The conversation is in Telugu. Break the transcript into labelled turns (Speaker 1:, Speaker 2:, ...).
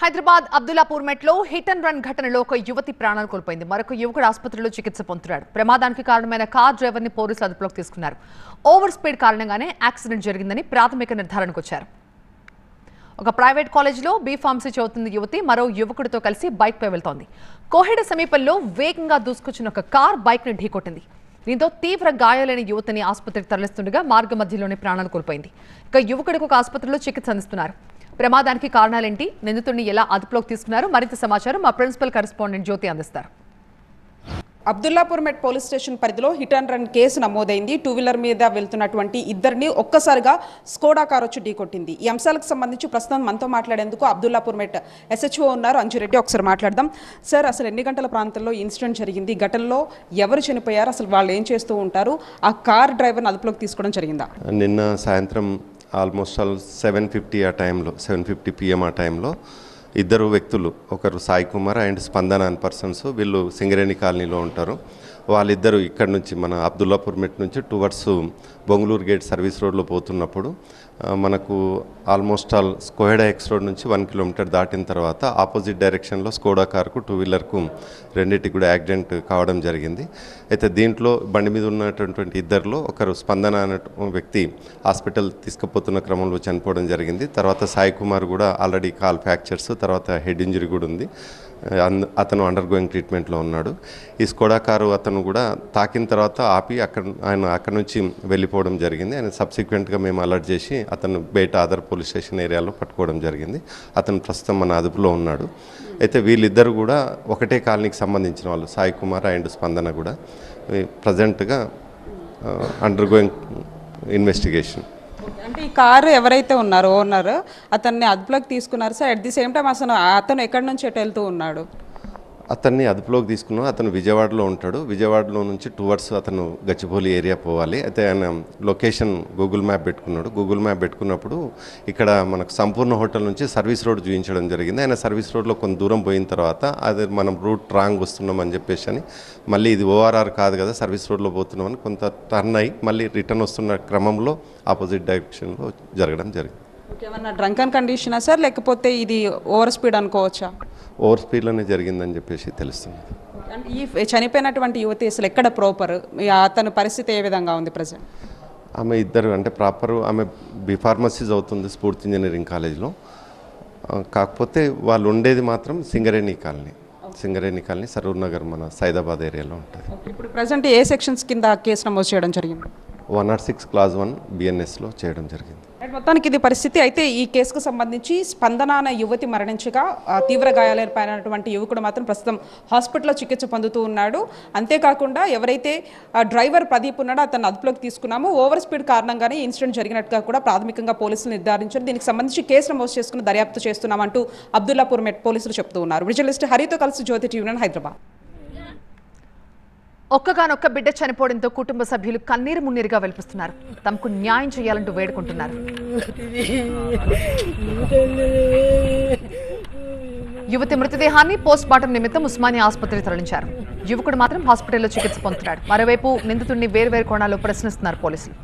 Speaker 1: హైదరాబాద్ అబ్దుల్లాపూర్ మెట్లో హిట్ అండ్ రన్ ఘటనలో ఒక యువతి ప్రాణాలు కోల్పోయింది. మరొక యువకుడు ఆసుపత్రిలో చికిత్స పొందుతున్నాడు. ప్రమాదానికి కారణమైన కార్ డ్రైవర్ని పోలీసులు అదుపులోకి తీసుకున్నారు. ఓవర్ స్పీడ్ కారణంగానే యాక్సిడెంట్ జరిగిందని ప్రాథమిక నిర్ధారణకు వచ్చారు. ఒక ప్రైవేట్ కాలేజీలో బీ ఫార్మసీ చదువుతున్న యువతి మరో యువకుడితో కలిసి బైక్ పై వెళ్తోంది. కోహెడ సమీపంలో వేగంగా దూసుకొచ్చిన ఒక కార్ బైక్ని ఢీకొట్టింది. దీంతో తీవ్ర గాయాలైన యువతిని ఆసుపత్రికి తరలిస్తుండగా మార్గ మధ్యలోనే ప్రాణాలు కోల్పోయింది. ఇక యువకుడికి ఒక ఆసుపత్రిలో చికిత్స అందిస్తున్నారు. ప్రమాదానికి కారణాలేంటి? నిందితుడిని ఎలా అదుపులోకి తీసుకున్నారు? మరింత సమాచారం మా ప్రిన్సిపల్ కరెస్పాండెంట్ జ్యోతి అందిస్తారు.
Speaker 2: అబ్దుల్లాపూర్ మెట్ పోలీస్ స్టేషన్ పరిధిలో హిట్ అండ్ రన్ కేసు నమోదైంది. టూ వీలర్ మీద వెళ్తున్నటువంటి ఇద్దరిని ఒక్కసారిగా స్కోడా కార్ వచ్చి ఢీకొట్టింది ఈ అంశాలకు సంబంధించి ప్రస్తుతం మనతో మాట్లాడేందుకు అబ్దుల్లాపూర్ మెట్ ఎస్హెచ్ఓ ఉన్నారు. అంజురెడ్డి ఒకసారి మాట్లాడదాం. సార్ అసలు ఎన్ని గంటల ప్రాంతంలో ఇన్సిడెంట్ జరిగింది? ఘటనలో ఎవరు చనిపోయారు? అసలు వాళ్ళు ఏం చేస్తూ ఉంటారు? ఆ కార్ డ్రైవర్ని అదుపులోకి తీసుకోవడం జరిగిందా?
Speaker 3: నిన్న సాయంత్రం ఆల్మోస్ట్ ఆల్ సెవెన్ ఫిఫ్టీ ఆ టైంలో సెవెన్ ఫిఫ్టీ పిఎం ఆ టైంలో ఇద్దరు వ్యక్తులు ఒకరు సాయి కుమార్ అండ్ స్పందన అని పర్సన్స్ వీళ్ళు సింగరేణి కాలనీలో ఉంటారు. వాళ్ళిద్దరూ ఇక్కడ నుంచి మన అబ్దుల్లాపూర్ మెట్ నుంచి టువర్డ్స్ బొంగళూరు గేట్ సర్వీస్ రోడ్లో పోతున్నప్పుడు మనకు ఆల్మోస్ట్ ఆల్ స్కోయడా ఎక్స్ రోడ్ నుంచి వన్ కిలోమీటర్ దాటిన తర్వాత ఆపోజిట్ డైరెక్షన్లో స్కోడా కార్కు టూ వీలర్కు రెండింటికి కూడా యాక్సిడెంట్ కావడం జరిగింది. అయితే దీంట్లో బండి మీద ఉన్నటువంటి ఇద్దరిలో ఒకరు స్పందన అనే వ్యక్తి హాస్పిటల్ తీసుకుపోతున్న క్రమంలో చనిపోవడం జరిగింది. తర్వాత సాయి కుమార్ కూడా ఆల్రెడీ కాల్ ఫ్రాక్చర్స్ తర్వాత హెడ్ ఇంజరీ కూడా ఉంది. అతను అండర్ గోయింగ్ ట్రీట్మెంట్లో ఉన్నాడు. ఈ స్కోడా కారు అతను కూడా తాకిన తర్వాత ఆపి అక్కడ ఆయన అక్కడ నుంచి వెళ్ళిపోవడం జరిగింది. ఆయన సబ్సిక్వెంట్గా మేము అలర్ట్ చేసి అతను బయట ఆధార్ పోలీస్ స్టేషన్ ఏరియాలో పట్టుకోవడం జరిగింది. అతను ప్రస్తుతం మన అదుపులో ఉన్నాడు. అయితే వీళ్ళిద్దరు కూడా ఒకటే కాలనీకి సంబంధించిన వాళ్ళు సాయి కుమార్ అండ్ స్పందన కూడా ప్రజెంట్గా అండర్ గోయింగ్ ఇన్వెస్టిగేషన్
Speaker 2: అంటే ఈ కారు ఎవరైతే ఉన్నారో ఓనర్ అతన్ని అదుపులోకి తీసుకున్నారు sir. At the same time అసలు అతను ఎక్కడి నుంచి ఎటు వెళ్తూ ఉన్నాడు?
Speaker 3: అతన్ని అదుపులోకి తీసుకున్నాం అతను విజయవాడలో ఉంటాడు. విజయవాడలో నుంచి టువర్డ్స్ అతను గచ్చిబౌలి ఏరియా పోవాలి. అయితే ఆయన లొకేషన్ గూగుల్ మ్యాప్ పెట్టుకున్నాడు. గూగుల్ మ్యాప్ పెట్టుకున్నప్పుడు ఇక్కడ మనకు సంపూర్ణ హోటల్ నుంచి సర్వీస్ రోడ్ చూపించడం జరిగింది. ఆయన సర్వీస్ రోడ్లో కొంత దూరం పోయిన తర్వాత అది మనం రూట్ రాంగ్ వస్తున్నాం అని చెప్పేసి అని మళ్ళీ ఇది ఓఆర్ఆర్ కాదు కదా సర్వీస్ రోడ్లో పోతున్నామని కొంత టర్న్ అయ్యి మళ్ళీ రిటర్న్ వస్తున్న క్రమంలో ఆపోజిట్ డైరెక్షన్లో జరగడం జరిగింది.
Speaker 2: ఏమన్నా డ్రంకన్ కండిషనా సార్? లేకపోతే ఇది ఓవర్ స్పీడ్ అనుకోవచ్చా?
Speaker 3: ఓవర్ స్పీడ్లోనే జరిగింది చెప్పేసి తెలుస్తుంది
Speaker 2: ఈ చనిపోయినటువంటి యువతి అసలు ఎక్కడ ప్రోపర్ అతని పరిస్థితి ఏ విధంగా ఉంది ప్రజెంట్
Speaker 3: ఆమె ఇద్దరు అంటే ప్రాపర్ ఆమె బి ఫార్మసీ చదువుతుంది స్ఫూర్తి ఇంజనీరింగ్ కాలేజ్లో కాకపోతే వాళ్ళు ఉండేది మాత్రం సింగరేణి కాలనీ. సింగరేణి కాలనీ సరూర్ నగర్ మన సైదాబాద్ ఏరియాలో ఉంటుంది.
Speaker 2: ఇప్పుడు ప్రజెంట్ ఏ సెక్షన్స్ కింద కేసు నమోదు చేయడం జరిగింది?
Speaker 3: One nought six clause one బిఎన్ఎస్లో చేయడం జరిగింది.
Speaker 2: మొత్తానికి ఇది పరిస్థితి. అయితే ఈ కేసుకు సంబంధించి స్పందన అనే యువతి మరణించగా తీవ్ర గాయాలైనటువంటి యువకుడు మాత్రం ప్రస్తుతం హాస్పిటల్లో చికిత్స పొందుతూ ఉన్నాడు. అంతేకాకుండా ఎవరైతే డ్రైవర్ ప్రదీప్ ఉన్నాడో అతను అదుపులోకి తీసుకున్నాము. ఓవర్ స్పీడ్ కారణంగానే ఇన్సిడెంట్ జరిగినట్టుగా కూడా ప్రాథమికంగా పోలీసులు నిర్ధారించారు. దీనికి సంబంధించి కేసు నమోదు చేసుకుని దర్యాప్తు చేస్తున్నామంటూ అబ్దుల్లాపూర్ మెట్ పోలీసులు చెప్తూ ఉన్నారు. విజువలిస్ట్ హరితో కలిసి జ్యోతి టీవీ హైదరాబాద్.
Speaker 1: ఒక్కగానొక్క బిడ్డ చనిపోవడంతో కుటుంబ సభ్యులు కన్నీరు మున్నీరుగా వెలిపిస్తున్నారు. తమకు న్యాయం చేయాలంటూ వేడుకుంటున్నారు. యువతి మృతదేహాన్ని పోస్ట్ మార్టం నిమిత్తం ఉస్మానియా ఆసుపత్రికి తరలించారు. యువకుడు మాత్రం హాస్పిటల్లో చికిత్స పొందుతున్నాడు. మరోవైపు నిందితుడిని వేర్వేరు కోణాల్లో ప్రశ్నిస్తున్నారు పోలీసులు.